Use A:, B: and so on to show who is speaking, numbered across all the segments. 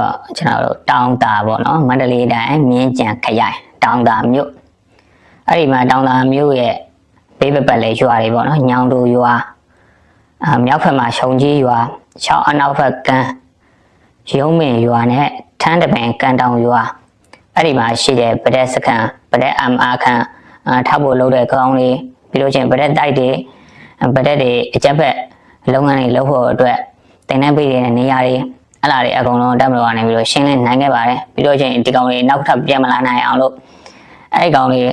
A: တော့ကျွန်တော်တို့တောင်တာပေါ့နော်မန္တလေးတိုင်းမြင်းကြံခရိုင်တောင်တာမြို့အဲ့ဒီမှာတောင်တာမြို့ရဲ့ဘေးပပတ်လေရွာတွေပေါ့နော်ညောင်တူရွာအာမြောက်ဖက်မှာရှုံကြီးရွာချောင်းအနောက်ဖက်ကန်းရုံးမင်ရွာနဲ့ထန်းတပင်ကန်တောင်ရွာအဲ့ဒီမှာရှိတဲ့ဗဒက်စခန်းဗဒက်အမ်အာခန်းအာထောက်ဖို့လုပ်တဲ့ကောင်းလေးပြီးလို့ချင်းဗဒက်တိုက်တွေဗဒက်တွေအကြက်ဖက်လုပ်ငန်းတွေလုပ်ဖို့အတွက်တင်တဲ့ပေးတဲ့နေရာတွေ အဲ့လာတွေအကုန်လုံးတက်မလို့ကနေပြီးတော့ရှင်းလင်းနိုင်ခဲ့ပါတယ်ပြီးတော့ချင်းဒီကောင်လေးနောက်ထပ်ပြန်မလာနိုင်အောင်လို့အဲ့ဒီကောင်လေး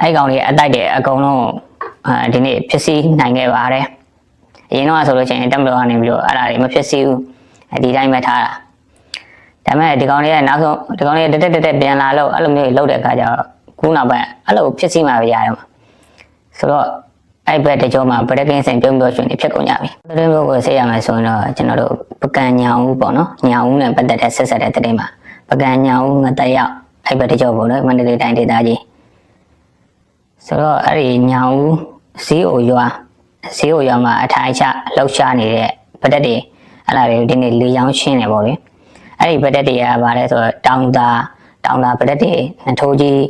A: အဲ့ဒီကောင်လေးအတိုက်တွေအကုန်လုံးအဲဒီနေ့ဖြစ်စီနိုင်ခဲ့ပါတယ်အရင်တော့ဆိုလို့ချင်းတက်မလို့ကနေပြီးတော့အဲ့လာတွေမဖြစ်စီဘူးဒီတိုင်းပဲထားတာဒါပေမဲ့ဒီကောင်လေးကနောက်ဆုံးဒီကောင်လေးတက်တက်တက်တက်ပြန်လာလို့အဲ့လိုမျိုးလှုပ်တဲ့အခါကျတော့ခုနောက်ပိုင်းအဲ့လိုဖြစ်စီမှပဲရတယ်မှာဆိုတော့ အဲ့ဘက်တကြောမှာဗရက်ကင်းစင်ပြုံးပြောရှင်နေဖြစ်ကုန်ကြပြီ။သတင်းမျိုးကိုဆေးရမယ်ဆိုရင်တော့ကျွန်တော်တို့ပကံညာဦးပေါ့နော်။ညာဦးနဲ့ပတ်သက်တဲ့ဆက်ဆက်တဲ့သတင်းမှာပကံညာဦးငတက်ရောက်အဲ့ဘက်တကြောပေါ့နော်မန္တလေးတိုင်းဒေသကြီး။ဆိုတော့အဲ့ဒီညာဦးဈေးအိုရွာဈေးအိုရွာမှာအထိုင်ချလှုပ်ရှားနေတဲ့ဗတက်တွေအဲ့လာတွေဒီနေ့လေချောင်းရှင်းနေပေါ့လေ။အဲ့ဒီဗတက်တွေကဘာလဲဆိုတော့တောင်တာတောင်တာဗတက်တွေနှထိုးကြီး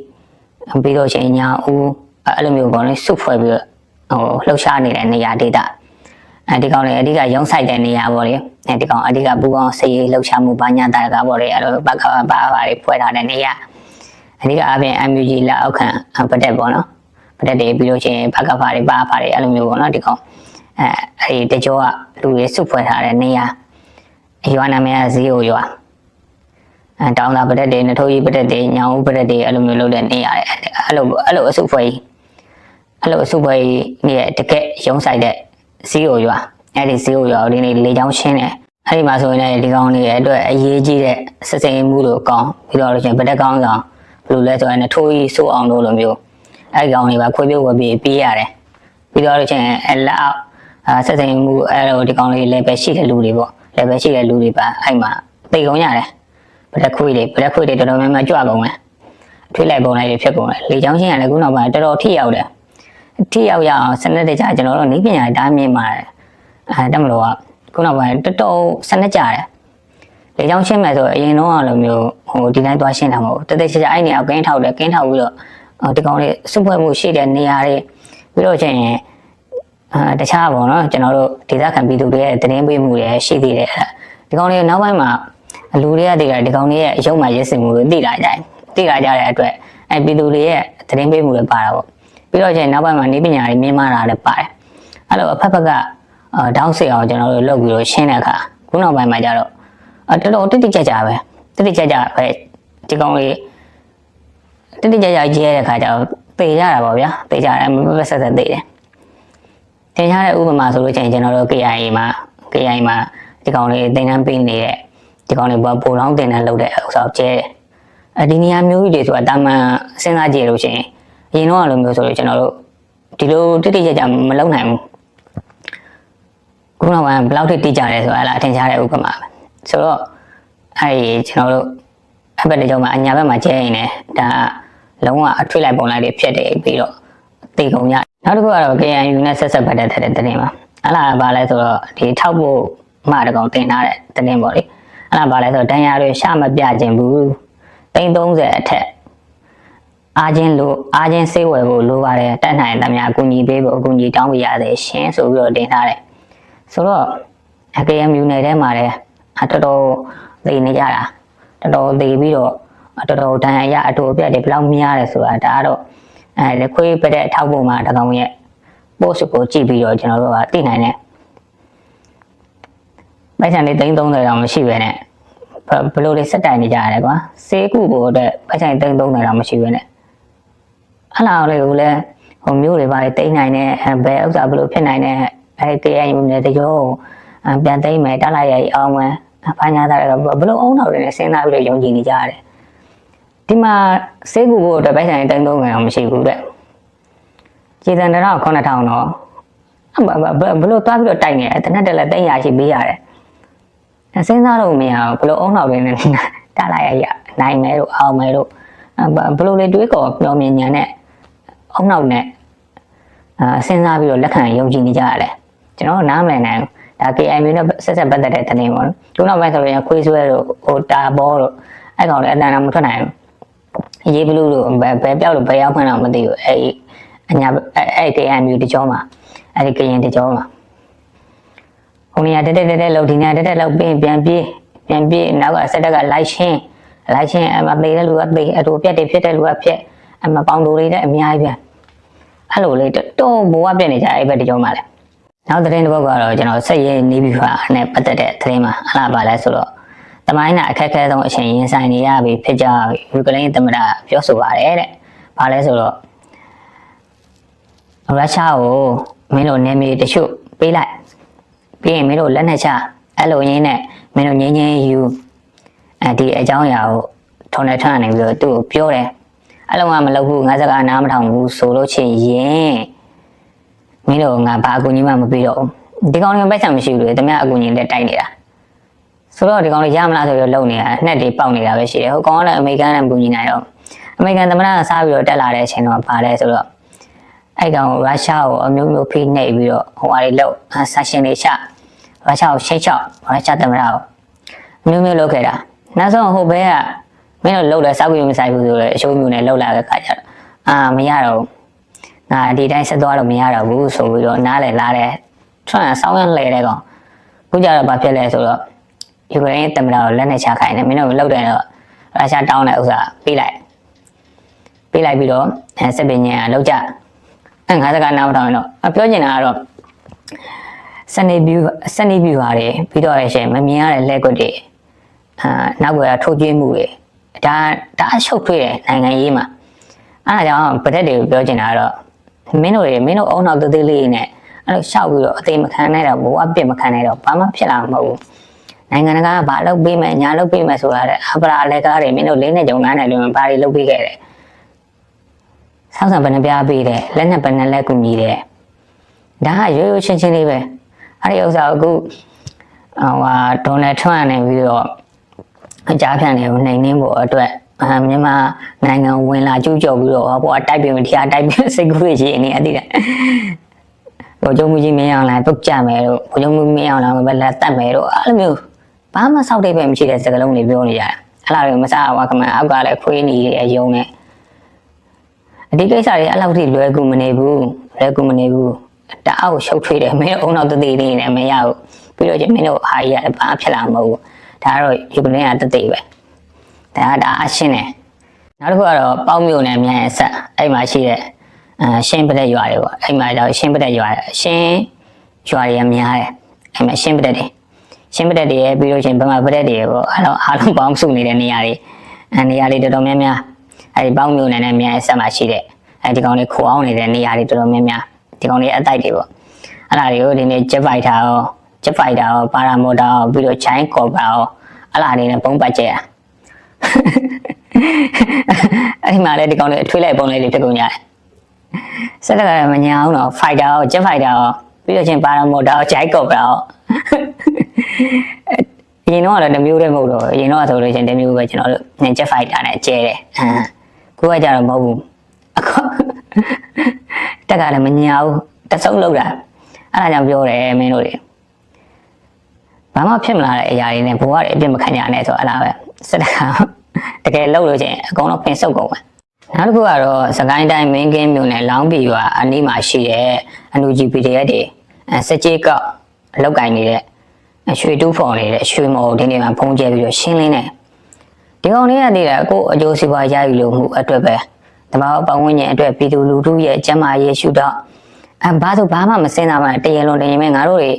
A: ပြီးတော့ရှင်ညာဦးအဲ့လိုမျိုးပေါ့လေစုဖွဲ့ပြီးတော့ ဟိုလှုပ်ရှားနေတဲ့နေရာဒေသအဲဒီကောင်လေးအဓိကရုံးဆိုင်တဲ့နေရာပေါ့လေအဲဒီကောင်အဓိကဘူကောင်စေးလှုပ်ရှားမှုဘာညာတာကပေါ့လေအဲ့လိုဘက်ကဘာဘာတွေဖွဲ့ထားတဲ့နေရာအဓိကအပြင် MUG လက်အောက်ခံပတက်ပေါ့နော်ပတက်တွေပြီးလို့ချင်းဘက်ကဘာတွေဘာဘာတွေအဲ့လိုမျိုးပေါ့နော်ဒီကောင်အဲအဲဒီတကြောကလူတွေစုဖွဲ့ထားတဲ့နေရာရွာနာမည်ကဇီယိုရွာအဲတောင်းတာပတက်တွေနထိုးကြီးပတက်တွေညောင်ဦးပတက်တွေအဲ့လိုမျိုးလုပ်တဲ့နေရာအဲ့လိုအဲ့လိုအစုဖွဲ့ကြီး အဲ့လိုအစုပွဲကြီးရဲ့တကက်ရုံးဆိုင်တဲ့ဇီးကိုရွာအဲ့ဒီဇီးကိုရွာဒီနေ့လေချောင်းရှင်းတယ်အဲ့ဒီမှာဆိုရင်လည်းဒီကောင်လေးရဲ့အတွက်အရေးကြီးတဲ့စစ်စိမ်မှုလို့ကောင်းပြီးတော့လို့ချင်းဗတက်ကောင်းဆောင်ဘယ်လိုလဲဆိုရင်ထိုးကြီးစိုးအောင်လို့လိုမျိုးအဲ့ဒီကောင်လေးပါခွေးပြုတ်ဝယ်ပြီးပြေးရတယ်ပြီးတော့လို့ချင်းအလက်အောက်အာစစ်စိမ်မှုအဲ့လိုဒီကောင်လေး level ရှိတဲ့လူတွေပေါ့ level ရှိတဲ့လူတွေပါအဲ့မှာသိကုန်ရတယ်ဗတက်ခွေးတွေဗတက်ခွေးတွေတော်တော်များများကြွကုန်တယ်ထွေးလိုက်ပုံလိုက်တွေဖြစ်ကုန်တယ်လေချောင်းရှင်းရလည်းခုနောက်ပိုင်းတော်တော်ထိရောက်တယ် ထိရောက်ရအောင်စနစ်တကျကျွန်တော်တို့နီးပညာတားမြင်ပါတယ်အဲတက်မလို့ကခုနောက်ပိုင်းတော်တော်စနစ်ကြတယ်လေကြောင်းရှင်းမယ်ဆိုအရင်တော့လိုမျိုးဟိုဒီတိုင်းသွားရှင်းတာမဟုတ်ဘူးတသက်ချာချာအဲ့နေရာကိုကင်းထောက်တယ်ကင်းထောက်ပြီးတော့ဟိုဒီကောင်လေးစုဖွဲ့မှုရှိတဲ့နေရာတွေပြီးတော့ချင်းအာတခြားပေါ့နော်ကျွန်တော်တို့ဒေသခံပြည်သူတွေရဲ့သတင်းပေးမှုတွေရှိသေးတယ်ဒီကောင်လေးနောက်ပိုင်းမှာလူတွေကတည်တာဒီကောင်လေးရဲ့အယုံမှရစ်စင်မှုတွေသိလာကြတယ်သိလာကြတဲ့အတွက်အဲပြည်သူတွေရဲ့သတင်းပေးမှုတွေပါတာပေါ့ ပြီးတော့ကျရင်နောက်ပိုင်းမှာနေပညာတွေမြင်မာတာလည်းပါတယ်အဲ့လိုအဖက်ဖက်ကအာတောင်းစီအောင်ကျွန်တော်တို့လုပ်ပြီးတော့ရှင်းတဲ့အခါခုနောက်ပိုင်းမှာကျတော့အတော်တော်တိတိကျကျပဲတိတိကျကျပဲဒီကောင်လေးတိတိကျကျရေးတဲ့အခါကျတော့ပေရတာပေါ့ဗျာပေကြတယ်မမဆက်ဆက်သေးတယ်သင်ရတဲ့ဥပမာဆိုလို့ချင်းကျွန်တော်တို့ KIA မှာ KIA မှာဒီကောင်လေးသင်တန်းပေးနေတဲ့ဒီကောင်လေးဘောပိုလောင်းသင်တန်းလုပ်တဲ့ဥစ္စာကိုကျဲတယ်အဲဒီနေရာမျိုးကြီးတွေဆိုတာတာမန်စဉ်းစားကြည့်လို့ရှိရင်အ ရင်တော့အဲ့လိုမျိုးဆိုလို့ကျွန်တော်တို့ဒီလိုတိတိကျကျမလုပ်နိုင်ဘူးခုနောက်ပိုင်းဘယ်လောက်ထိတိကျတယ်ဆိုတာလားအထင်ရှားတဲ့ဥပမာပဲဆိုတော့အဲ့ဒီကျွန်တော်တို့အဘက်တစ်ကြောမှာအညာဘက်မှာကျဲရင်လည်းဒါလုံးဝအထွေးလိုက်ပုံလိုက်တွေဖြစ်တယ်ပြီးတော့တေကုန်ကြနောက်တစ်ခုကတော့ KNU နဲ့ဆက်ဆက်ပတ်သက်တဲ့တင်ပါအဲ့လားဘာလဲဆိုတော့ဒီထောက်ဖို့မှတကောင်တင်ထားတဲ့တင်ပေါ့လေအဲ့လားဘာလဲဆိုတော့တန်ရာတွေရှာမပြခြင်းဘူး330အထက် အားချင်းလို့အားချင်းစိတ်ဝယ်ဖို့လိုပါတယ်တက်နိုင်သမျှအကူအညီပေးဖို့အကူအညီတောင်းပေးရသေးရှင်ဆိုပြီးတော့တင်ထားတယ်ဆိုတော့ AKMU နယ်ထဲမှာလည်းအတော်တော်သိနေကြတာတော်တော်သိပြီးတော့တော်တော်တန်ရအတူအပြတ်တွေဘယ်လောက်များတယ်ဆိုတာဒါကတော့အဲခွေးပတဲ့အထောက်ပုံမှာတကောင်ရဲ့ post ကိုကြည့်ပြီးတော့ကျွန်တော်တို့ကသိနိုင်တယ်ပိုက်ဆံလေး330တောင်မရှိပဲနဲ့ဘယ်လိုလေးစက်တိုင်နေကြရတယ်ကွာစေးကုကိုအတွက်ပိုက်ဆံ330တောင်မရှိပဲနဲ့ အဲ့လာလေးကိုလည်းဟိုမျိုးတွေပါတိတ်နိုင်တဲ့ဘယ်ဥစ္စာဘယ်လိုဖြစ်နိုင်တဲ့အဲတရားယူနေတကြောပြန်သိမ့်မယ်တလိုက်ရအောင်ဝင်ဘာညာတာတော့ဘယ်လိုအုံနောက်တွေနဲ့စဉ်းစားပြီးတော့ယုံကြည်နေကြရတယ်ဒီမှာစေးကူဖို့အတွက်ပိုက်ဆိုင်တိုင်းသုံးငယ်အောင်မရှိဘူးတဲ့ကြည်စံတော့9000တော့ဘယ်လိုသွားပြီးတော့တိုက်နေလဲတနက်တက်လက်300ရှိပေးရတယ်စဉ်းစားလို့မရဘူးဘယ်လိုအုံနောက်တွေနဲ့တလိုက်ရနိုင်မယ်လို့အောင်မယ်လို့ဘယ်လိုလေတွေးကောပြောမြင်ညာနဲ့ အုံနောက်နဲ့အာစဉ်းစားပြီးတော့လက်ခံယုံကြည်နေကြရတယ်ကျွန်တော်နားမလည်နိုင်ဒါ KIM နဲ့ဆက်ဆက်ပတ်သက်တဲ့သတင်းပေါ့နော်ခုနောက်ပိုင်းဆိုရင်ခွေးဆွဲတို့ဟိုတာဘောတို့အဲ့ကောင်လည်းအတန်တန်မထွက်နိုင်ဘူးရေးဘလူးတို့ဘယ်ဘယ်ပြောက်လို့ဘယ်ရောက်မှန်းတော့မသိဘူးအဲ့အညာအဲ့အဲ့ KIM တကြောမှာအဲ့ဒီကရင်တကြောမှာဟိုနေရာတက်တက်တက်တက်လောက်ဒီနေရာတက်တက်လောက်ပြင်ပြန်ပြေးပြန်ပြေးနောက်ကဆက်တက်ကလိုက်ရှင်းလိုက်ရှင်းအမပေးတဲ့လူကပေးအတူပြက်တွေဖြစ်တဲ့လူကဖြစ်အမပေါင်းတူတွေလည်းအများကြီးပြန် အဲ့လိုလေးတော့ဘိုးကပြက်နေကြအဲ့ဘက်တကြောမှာလဲနောက်သတင်းတစ်ပုဒ်ကတော့ကျွန်တော်ဆက်ရေးနေပြီးပါနဲ့ပတ်သက်တဲ့သတင်းမှာအလားပါလဲဆိုတော့တမိုင်းနာအခက်အခဲဆုံးအချိန်ရင်ဆိုင်နေရပြီဖြစ်ကြပြီယူကရိန်းသမ္မတပြောဆိုပါတယ်တဲ့။ဘာလဲဆိုတော့ရုရှားကိုမင်းတို့နေမီတချို့ပေးလိုက်ပြီးရင်မင်းတို့လက်နဲ့ချအဲ့လိုရင်းနဲ့မင်းတို့ငင်းငင်းယူအဲဒီအကြောင်းအရာကိုထုံနေထနေပြီးတော့သူ့ကိုပြောတယ် အဲ့လိုမှမလုပ်ဘူးငါစကားနားမထောင်ဘူးဆိုလို့ချင်းရင်မင်းတို့ငါဘာအကူကြီးမှမပြီးတော့ဘူးဒီကောင်တွေကပိုက်ဆံမရှိဘူးလေတမန်အကူကြီးလက်တိုက်နေတာဆိုတော့ဒီကောင်တွေရမလားဆိုတော့လုံနေတာနှက်တွေပေါက်နေတာပဲရှိတယ်ဟိုကောင်ကလည်းအမေရိကန်နဲ့ကူညီနေတော့အမေရိကန်သမ္မတကစားပြီးတော့တက်လာတဲ့အချိန်တော့ပါလဲဆိုတော့အဲ့ကောင်ရုရှားကိုအမျိုးမျိုးဖိနှိပ်ပြီးတော့ဟိုဟာတွေလောက်ဆာရှင်တွေချရုရှားကိုရှိတ်ချောက်ရုရှားသမ္မတကိုအမျိုးမျိုးလုပ်ခဲ့တာနောက်ဆုံးဟိုဘဲက မင်းတို့လှုပ်လဲစောက်ပြီးမဆိုင်ဘူးဆိုတော့အချိုးမျိုးနဲ့လှုပ်လာတဲ့ခါကျတော့အာမရတော့ဘူးငါဒီတိုင်းဆက်သွားလို့မရတော့ဘူးဆိုပြီးတော့နားလည်လာတယ်ထွန်းဆောင်းရမ်းလဲတဲ့ကောင်ခုကြတော့ဘာဖြစ်လဲဆိုတော့ယူကရိန်းတမန်တော်လက်နဲ့ချခိုင်းတယ်မင်းတို့လောက်တယ်တော့ရုရှားတောင်းတဲ့ဥစ္စာပေးလိုက်ပေးလိုက်ပြီးတော့အဲစစ်ပင်ညံလောက်ကြအဲငါစကားနားမထောင်ရင်တော့အပြောချင်တာကတော့စနေဗျူစနေဗျူဟာတွေပြီးတော့ရရှင်မမြင်ရတဲ့လက်ကွက်တွေအာနောက်ကထိုးကျွေးမှုတွေ ဒါဒါအရှုပ်ထွေးတယ်နိုင်ငံရေးမှာအဲဒါကြောင့်ဗဒက်တွေကိုပြောချင်တာကတော့မင်းတို့တွေမင်းတို့အုံနောက်သေးသေးလေးနဲ့အဲ့လိုရှောက်ပြီးတော့အသေးမခံနိုင်တော့ဘဝပြစ်မခံနိုင်တော့ဘာမှဖြစ်လာမှာမဟုတ်ဘူးနိုင်ငံတကာကဘာလုပ်ပေးမယ်ညာလုပ်ပေးမယ်ဆိုတာတဲ့အပရာလက်ကားတွေမင်းတို့လေးနဲ့ကြုံနိုင်တယ်လို့ဘာတွေလုပ်ပေးခဲ့တယ်ဆောက်ဆံဘယ်နှပြားပေးတယ်လက်နဲ့ဘယ်နှလက်ကူညီတယ်ဒါကရိုးရိုးချင်းချင်းလေးပဲအဲ့ဒီဥစ္စာကိုအခုဟိုဟာဒေါ်နယ်ထရန့်နေပြီးတော့ အကြမ်းဖျန်တွေကိုနှိမ်နှင်းဖို့အတွက်အာမြန်မာနိုင်ငံဝင်လာကျူးကျော်ပြီးတော့ဟောပေါ်တိုက်ပြင်တရားတိုက်ပြင်စိတ်ကူးရည်နေအတိတယ်ဘိုလ်ချုပ်မှုကြီးမင်းအောင်လာပုတ်ကြမယ်တို့ဘိုလ်ချုပ်မှုမင်းအောင်လာပဲလက်တက်မယ်တို့အဲ့လိုမျိုးဘာမှစောက်တဲ့ပဲမရှိတဲ့စကားလုံးတွေပြောနေကြတယ်အဲ့လားတွေမစားဝါကမန်အောက်ကလည်းခွေးနေတဲ့အယုံနဲ့အဒီကိစ္စတွေအဲ့လောက်ထိလွယ်ကူမနေဘူးလွယ်ကူမနေဘူးတအားကိုရှုပ်ထွေးတယ်မင်းတို့အုံနောက်တသေးလေးနဲ့မရဘူးပြီးတော့ကျမင်းတို့ဟာကြီးကဘာဖြစ်လာမဟုတ်ဘူး ဒါကတော့ယူကရိန်းကတသေးပဲဒါကဒါအရှင်းတယ်နောက်တစ်ခုကတော့ပေါင်းမြို့နယ်မြန်ရဲ့ဆက်အဲ့မှာရှိတဲ့အဲရှင်းပတဲ့ရွာတွေပေါ့အဲ့မှာတော့ရှင်းပတဲ့ရွာရှင်းရွာတွေများတယ်အဲ့မှာရှင်းပတဲ့တွေရှင်းပတဲ့တွေရဲ့ပြီးလို့ချင်းဗမာပတဲ့တွေပေါ့အားလုံးအားလုံးပေါင်းစုနေတဲ့နေရာတွေအဲနေရာတွေတော်တော်များများအဲဒီပေါင်းမြို့နယ်နဲ့မြန်ရဲ့ဆက်မှာရှိတဲ့အဲဒီကောင်တွေခိုအောင်နေတဲ့နေရာတွေတော်တော်များများဒီကောင်တွေအတိုက်တွေပေါ့အဲ့ဒါတွေကိုဒီနေ့ jet fighter ရော jet fighter ရော paramotor ရောပြီးတော့ giant cobra ရောအဲ့ဒါတွေနဲ့ပုံပတ်ကျဲတာအဲ့ဒီမှာလည်းဒီကောင်တွေအထွေးလိုက်ပုံလေးတွေဖြစ်ကုန်ကြတယ်စက်ကလည်းမညာအောင်တော့ fighter ရော jet fighter ရောပြီးတော့ချင်း paramotor ရော giant cobra ရောအရင်တော့လည်းတစ်မျိုးတည်းမဟုတ်တော့ဘူးအရင်တော့ဆိုလို့ချင်းတစ်မျိုးပဲကျွန်တော်တို့ jet fighter နဲ့ကျဲတယ်အာကိုကကြတော့မဟုတ်ဘူးအခုတက်ကလည်းမညာဘူးတစ်စုံလောက်တာအဲ့ဒါကြောင့်ပြောတယ်မင်းတို့တွေ ဘာမှဖြစ်မလာတဲ့အရာတွေနဲ့ဘဝတွေအပြစ်မခံရနဲ့ဆိုတော့အဲ့ဒါပဲစက်တကတကယ်လှုပ်လို့ချင်းအကုန်လုံးပင်ဆုပ်ကုန်ပါနောက်တစ်ခုကတော့စကိုင်းတိုင်းမင်းကင်းမြို့နယ်လောင်းပီရွာအနီးမှာရှိတဲ့အန်ယူဂျီပီဒီရက်တွေအဲစက်ကြီးကောက်အလောက်ကင်နေတဲ့ရွှေတူးဖော်နေတဲ့ရွှေမော်ဒီနေ့မှာဖုံးကျဲပြီးတော့ရှင်းလင်းတယ်ဒီကောင်လေးကတည်းကကိုယ်အကျိုးစီးပွားရယူလို့မှုအတွက်ပဲတဘာပတ်ဝန်းကျင်အတွက်ပြည်သူလူထုရဲ့ကျန်းမာရေးရှုတော့အဲဘာလို့ဘာမှမစင်တာမှတရေလုံးတရေမဲ့ငါတို့တွေ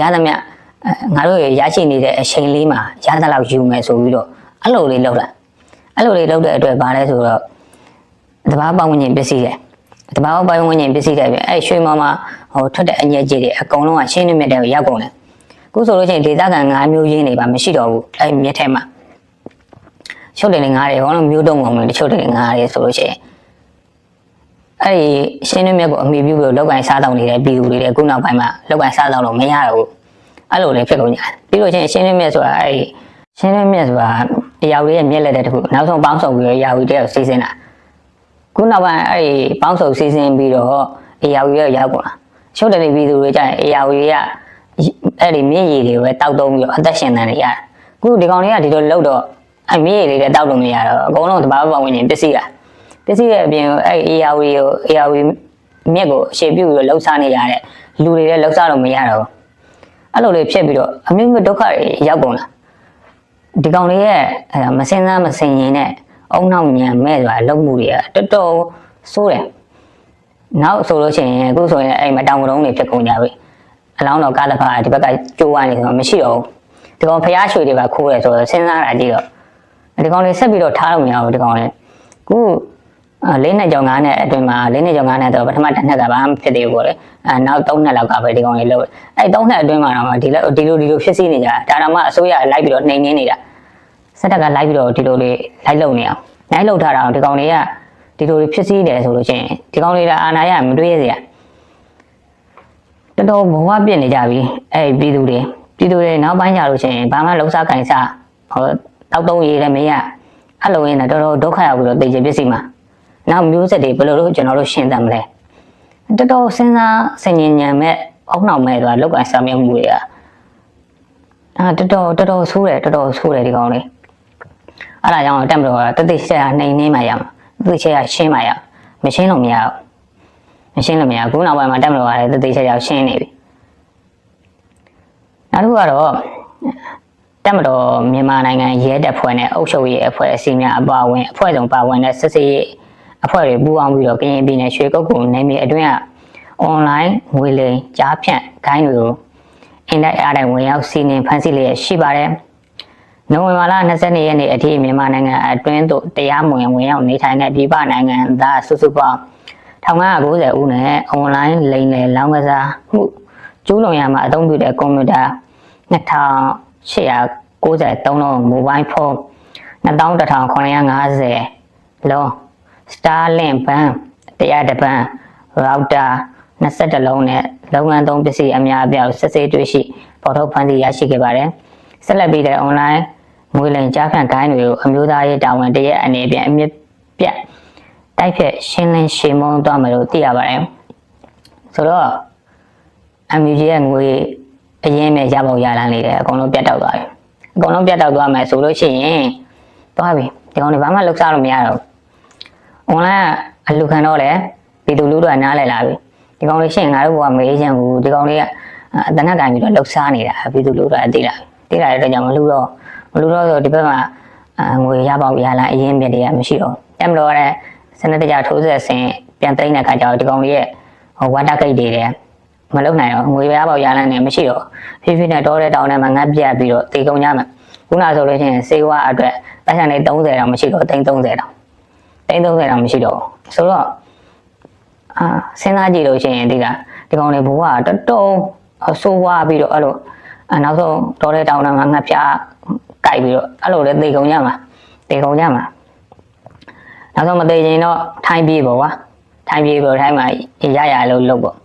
A: ရသမျှအဲ ငါတို့ရရှိနေတဲ့အချိန်လေးမှာရသလောက်ယူမယ်ဆိုပြီးတော့အဲ့လိုလေးလောက်တာအဲ့လိုလေးလောက်တဲ့အတွက်ဘာလဲဆိုတော့တဘာပတ်ဝန်းကျင်ပစ္စည်းတယ်တဘာပတ်ဝန်းကျင်ပစ္စည်းတယ်ပြအဲ့ရွှေမော်မှာဟိုထွက်တဲ့အညက်ကြီးတွေအကုန်လုံးကရှင်းနေမြတ်တဲ့ကိုရောက်ကုန်တယ်ခုဆိုလို့ရှိရင်ဒေသခံ၅မျိုးရင်းတွေပါမရှိတော့ဘူးအဲ့မြက်ထဲမှာချုပ်တယ်ငါးတွေဘောလုံးမျိုးတုံးကုန်တယ်တချို့တယ်ငါးတွေဆိုလို့ရှိရင်အဲ့ဒီရှင်းနေမြက်ကိုအမိပြုပြီးတော့လောက်ကန်စားတောင်းနေတဲ့ပြည်သူတွေလည်းခုနောက်ပိုင်းမှာလောက်ကန်စားတောင်းလို့မရတော့ဘူး အဲ့လိုလည်းဖြစ်ကုန်ကြတယ်ပြီးတော့ချင်းရှင်းနေမြက်ဆိုတာအဲ့ဒီရှင်းနေမြက်ဆိုတာအရာကြီးရဲ့မြက်လက်တဲ့တခုနောက်ဆုံးပေါင်းစုံပြီးတော့အရာကြီးတဲ့ကိုစီးစင်းတာခုနောက်ပိုင်းအဲ့ဒီပေါင်းစုံစီးစင်းပြီးတော့အရာကြီးရဲ့ရောက်ကုန်တာရှုပ်တယ်ပြည်သူတွေကြရင်အရာကြီးကအဲ့ဒီမြင့်ရည်တွေပဲတောက်သုံးပြီးတော့အသက်ရှင်နေနေရတယ်အခုဒီကောင်တွေကဒီလိုလှုပ်တော့အဲ့မြင့်ရည်တွေလည်းတောက်လို့မရတော့အကုန်လုံးတဘာပတ်ဝန်းကျင်ပစ္စည်းလားပစ္စည်းရဲ့အပြင်အဲ့ ARV ကို ARV မြက်ကိုအခြေပြုပြီးတော့လှုပ်ရှားနေရတဲ့လူတွေလည်းလှုပ်ရှားလို့မရတော့ဘူး အဲ့လိုလေးဖြစ်ပြီးတော့အမျိုးမျိုးဒုက္ခတွေရောက်ကုန်လားဒီကောင်တွေရဲ့အဲမစင်စားမစင်ရင်နဲ့အုံနောက်ညံမဲ့ဆိုတာလုံမှုတွေကတော်တော်ဆိုးတယ်နောက်ဆိုလို့ရှိရင်အခုဆိုရင်အဲ့မတောင်ကတုံးတွေဖြစ်ကုန်ကြပြီအလောင်းတော်ကားတစ်ခါဒီဘက်ကကျိုးဝိုင်းနေဆိုတော့မရှိတော့ဘူးဒီကောင်ဖျားရွှေတွေပါခိုးတယ်ဆိုတော့စဉ်းစားတာကြည့်တော့ဒီကောင်လေးဆက်ပြီးတော့ထားလို့မရဘူးဒီကောင်လေးခုအာ လေးနှစ်ကြောင်ငါးနဲ့အတွင်းမှာလေးနှစ်ကြောင်ငါးနဲ့တော့ပထမတစ်နှစ်ကဘာမှဖြစ်သေးဘူးပေါ့လေအဲနောက်သုံးနှစ်လောက်ကပဲဒီကောင်လေးလို့အဲ့သုံးနှစ်အတွင်းမှာတော့ဒီလိုဒီလိုဒီလိုဖြစ်စီနေကြတာဒါတော့မှအစိုးရလိုက်ပြီးတော့နှိမ်နှင်းနေတာစက်တက်ကလိုက်ပြီးတော့ဒီလိုလေးလိုက်လုံနေအောင်လိုက်လုံထားတာဒီကောင်လေးကဒီလိုတွေဖြစ်စီတယ်ဆိုလို့ရှိရင်ဒီကောင်းလေးကအာနာရမတွေးရစရာတော်တော်ဘဝပြည့်နေကြပြီအဲ့ဒီပြည်သူတွေပြည်သူတွေနောက်ပိုင်းကြလို့ရှိရင်ဘာမှလုံစားကင်စားဟိုတောက်တုံးရေးလည်းမရအဲ့လိုရင်းနဲ့တော်တော်ဒုက္ခရောက်ပြီးတော့သိချင်ပစ္စည်းမှာ နောက်မျိုးဆက်တွေဘယ်လိုလုပ်ကျွန်တော်တို့ရှင်းသမ်းမလဲတော်တော်စဉ်းစားဆင်ញင်ညံမဲ့အောက်နှောင်မဲ့ဆိုတာလောက်ကင်စားမြမှုတွေကအာတော်တော်တော်တော်ဆိုးတယ်တော်တော်ဆိုးတယ်ဒီကောင်လေးအဲ့ဒါကြောင့်တက်မလို့တသိချက်ရနှိမ်နှင်းမှရမှာတသိချက်ရရှင်းမှရမရှင်းလို့မရဘူးမရှင်းလို့မရဘူးခုနောက်ပိုင်းမှာတက်မလို့ရတယ်တသိချက်ရရှင်းနေပြီနောက်တစ်ခုကတော့တက်မတော်မြန်မာနိုင်ငံရဲတပ်ဖွဲ့နဲ့အုပ်ချုပ်ရေးအဖွဲ့အစည်းများအပါအဝင်အဖွဲ့စုံပါဝင်တဲ့စစ်စေးရေး အဖွဲ့တွေပူးပေါင်းပြီးတော့ကရင်ပြည်နယ်ရွှေကုတ်ကုနယ်မြေအတွင်းကအွန်လိုင်းငွေလိမ်ကြားဖြန့်ဂိုင်းတွေကိုအင်တိုက်အားတိုက်ဝင်ရောက်စီးနင်းဖမ်းဆီးလျက်ရှိပါတယ်နိုဝင်ဘာလ22ရက်နေ့အထိမြန်မာနိုင်ငံအတွင်းသို့တရားမဝင်ဝင်ရောက်နေထိုင်တဲ့ပြည်ပနိုင်ငံသားစုစုပေါင်း1990ဦးနဲ့အွန်လိုင်းလိမ်လည်လောင်းကစားမှုကျူးလွန်ရမှာအသုံးပြုတဲ့ကွန်ပျူတာ2893လုံးမိုဘိုင်းဖုန်း21950လုံး Starlink ဘန်းတရားတစ်ပန်း router 21လုံးနဲ့လုပ်ငန်းသုံးပစ္စည်းအများအပြားကိုစစ်ဆေးတွေ့ရှိပေါ်ထုတ်ဖန်ဆီးရရှိခဲ့ပါတယ်။ဆက်လက်ပြီးတဲ့ online ငွေလိမ်ကြားဖြန့်ဂိုင်းတွေကိုအမျိုးသားရေးတာဝန်တရက်အနေဖြင့်အမြင့်ပြတ်တိုက်ဖြတ်ရှင်းလင်းရှင်းမုံသွားမယ်လို့သိရပါတယ်။ဆိုတော့ MUG ရဲ့ငွေအရင်နဲ့ရပေါက်ရလန်းနေတယ်အကုန်လုံးပြတ်တောက်သွားပြီ။အကုန်လုံးပြတ်တောက်သွားမယ်ဆိုလို့ရှိရင်သွားပြီဒီကောင်တွေဘာမှလုပ်စားလို့မရတော့ဘူး။ online အလူခံတော့လေပြည်သူလူထုကနားလည်လာပြီဒီကောင်လေးရှင်းငါတို့ဘဝမအေးချမ်းဘူးဒီကောင်လေးကအတနက်ကင်ပြီးတော့လှုပ်ရှားနေတာပြည်သူလူထုကသိလာသိလာတဲ့အတွက်ကြောင့်မလူတော့မလူတော့ဆိုဒီဘက်မှာအငွေရပေါက်ရလာအရင်မြစ်တွေကမရှိတော့တက်မလို့ရတဲ့စနစ်တကျထိုးဆက်ဆင်ပြန်သိမ်းတဲ့ခါကျတော့ဒီကောင်လေးရဲ့ဟိုဝါတာဂိတ်တွေတဲ့မလုံနိုင်တော့ငွေရပေါက်ရလာနေမရှိတော့ဖြည်းဖြည်းနဲ့တောတဲ့တောင်ထဲမှာငတ်ပြတ်ပြီးတော့တေကုန်ကြမယ်ခုနဆိုလို့ရှိရင်စေဝါအတွက်ပတ်စံလေး30တောင်မရှိတော့သိန်း30တောင် သိန်း30တောင်မရှိတော့ဆိုတော့အာစဉ်းစားကြည့်လို့ရှိရင်ဒီကဒီကောင်လေးဘဝကတော်တော်ဆိုးဝါးပြီးတော့အဲ့လိုအနောက်ဆုံးတော်တဲ့တောင်တန်းမှာငှက်ပြားကြိုက်ပြီးတော့အဲ့လိုလေသေကုန်ကြမှာသေကုန်ကြမှာနောက်ဆုံးမသေးရင်တော့ထိုင်းပြေးပေါ့ကွာထိုင်းပြေးပေါ့ထိုင်းမှာရရလို့လုပ်ပေါ့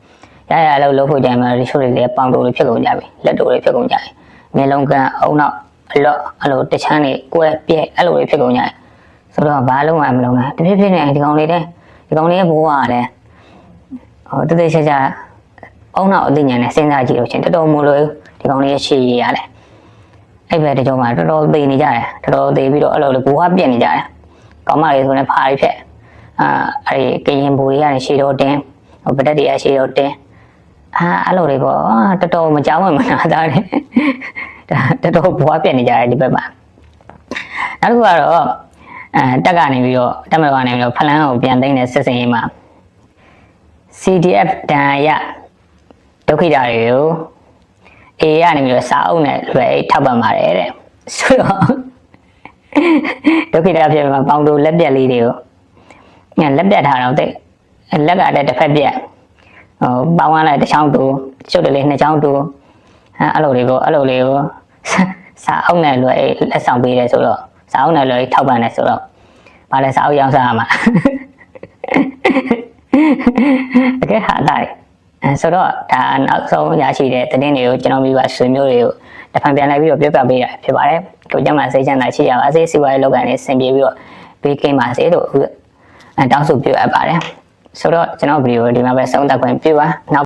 A: ရရလို့လုပ်ဖို့ကြံမှာဒီချို့တွေလည်းပေါင်တိုတွေဖြစ်ကုန်ကြပြီလက်တိုတွေဖြစ်ကုန်ကြပြီမျက်လုံးကန်အုံနောက်အလော့အဲ့လိုတချမ်းတွေကွဲပြဲအဲ့လိုတွေဖြစ်ကုန်ကြတယ် ဆိုတော့ဘာလုံးမှမလုံးနဲ့တဖြည်းဖြည်းနဲ့ဒီကောင်လေးတဲ့ဒီကောင်လေးရဲ့ဘဝကလည်းဟိုတသေးချာချာအုံနောက်အသိဉာဏ်နဲ့စဉ်းစားကြည့်လို့ချင်းတော်တော်မလို့ဒီကောင်လေးရဲ့ရှေ့ရရတယ်အဲ့ဘက်တကြောမှာတော်တော်သေနေကြတယ်တော်တော်သေပြီးတော့အဲ့လိုလေဘဝပြက်နေကြတယ်ကောင်းမလေးဆိုရင်ဖားရီဖြက်အာအဲ့ဒီကရင်ဘူတွေကနေရှေ့တော့တင်းဟိုပတက်တွေကရှေ့တော့တင်းအာအဲ့လိုတွေပေါ့အာတော်တော်မကြောက်မှမနာသားတယ်ဒါတော်တော်ဘဝပြက်နေကြတယ်ဒီဘက်မှာနောက်တစ်ခုကတော့ အဲတက်ကနေပြီးတော့တက်မတော်ကနေပြီးတော့ဖလန်းကိုပြန်သိမ်းတဲ့စစ်စင်ရေးမှာ CDF တန်ရဒုက္ခိတာတွေကိုအေရနေပြီးတော့စာအုပ်နဲ့လွယ်ထောက်ပံ့ပါတယ်တဲ့ဆိုတော့ဒုက္ခိတာဖြစ်မှာပေါင်တူလက်ပြက်လေးတွေကိုညလက်ပြက်ထားတော့တဲ့လက်ကလည်းတစ်ဖက်ပြက်ဟိုပေါင်းရလိုက်တစ်ချောင်းတူကျုပ်တလေးနှစ်ချောင်းတူအဲအဲ့လိုတွေကိုအဲ့လိုလေးကိုစာအုပ်နဲ့လွယ်လက်ဆောင်ပေးတယ်ဆိုတော့ စာအုပ်နဲ့လွယ်ထောက်ပံ့တယ်ဆိုတော့ဘာလဲစာအုပ်ရောင်းစားရမှာတကယ်ဟာတာတယ်အဲဆိုတော့ဒါနောက်ဆုံးရရှိတဲ့သတင်းတွေကိုကျွန်တော်မိဘဆွေမျိုးတွေကိုတစ်ဖန်ပြန်လိုက်ပြီးတော့ပြောပြပေးရဖြစ်ပါတယ်ကိုကျမစိတ်ချမ်းသာရှိကြပါစေစီဝါရေးလောက်ကနေဆင်ပြေပြီးတော့ဘေးကင်းပါစေလို့အခုအဲတောင်းဆိုပြုအပ်ပါတယ်ဆိုတော့ကျွန်တော်ဗီဒီယိုဒီမှာပဲဆုံးသက်ခွင့်ပြုပါနောက်